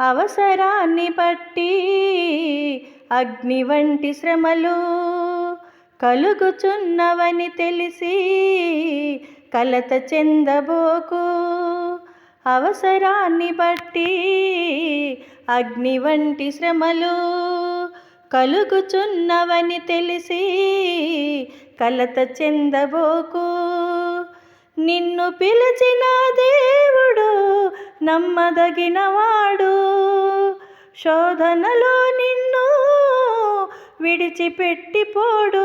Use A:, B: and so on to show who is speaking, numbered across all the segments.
A: అవసరాన్ని పట్టి అగ్ని వంటి శ్రమలు కలుగుచున్నవని తెలిసి కలత చెందబోకు. అవసరాన్ని బట్టి అగ్ని వంటి శ్రమలు కలుగుచున్నవని తెలిసి కలత చెందబోకు. నిన్ను పిలిచిన దేవుడు నమ్మదగినవాడు. శోధనలో నిన్ను విడిచిపెట్టిపోడు.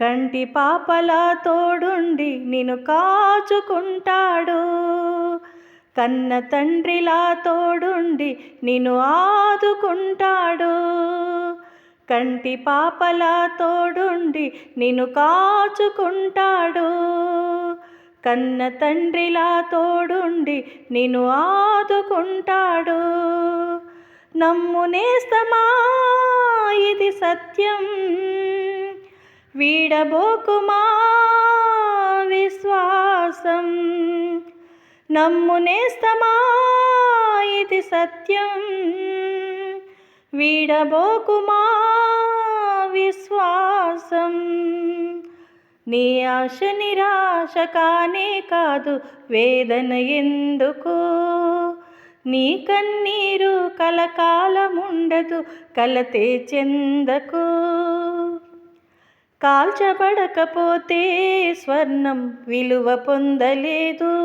A: కంటి పాపలా తోడుండి నిన్ను కాచుకుంటాడు. కన్న తండ్రిలా తోడుండి నిన్ను ఆదుకుంటాడు. కంటి పాపలా తోడుండి నిన్ను కాచుకుంటాడు. కన్న తండ్రిలా తోడుండి నిన్ను ఆదుకుంటాడు. నమ్మునేస్తమా ఇది సత్యం. వీడబోకుమా? విశ్వాసం. నమ్మునేస్తమా ఇది సత్యం. వీడబోకుమా? విశ్వాసం. నీ ఆశ నిరాశ కానే కాదు వేదన ఎందుకు? నీ కన్నీరు కలకాలముండదు కలతే చెందకు. కాల్చబడకపోతే స్వర్ణం విలువ పొందలేదు.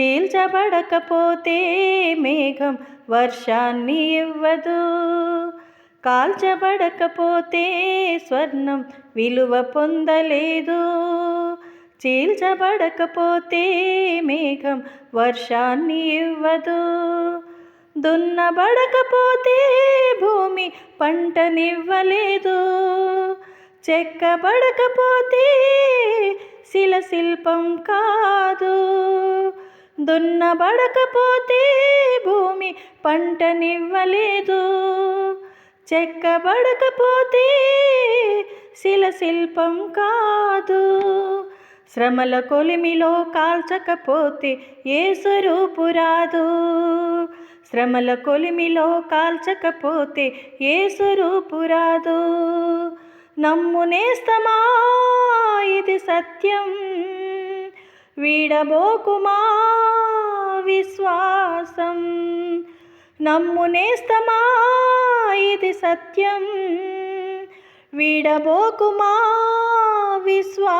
A: చీల్చబడకపోతే మేఘం వర్షాన్ని ఇవ్వదు. కాల్చబడకపోతే స్వర్ణం విలువ పొందలేదు. చీల్చబడకపోతే మేఘం వర్షాన్ని ఇవ్వదు. దున్నబడకపోతే భూమి పంటనివ్వలేదు. చెక్కబడకపోతే శిల శిల్పం కాదు. దున్నబడకపోతే భూమి పంటనివ్వలేదు. చెక్కబడకపోతే శిల శిల్పం కాదు. శ్రమల కొలిమిలో కాల్చకపోతే ఏ స్వరూపు రాదు. శ్రమల కొలిమిలో కాల్చకపోతే ఏ స్వరూపు రాదు. నమ్మునేస్తమా ఇది సత్యం. వీడబోకుమా? విశ్వాసం. నమ్మునేస్తమా ఇది సత్యం. వీడబోకుమా? విశ్వాసం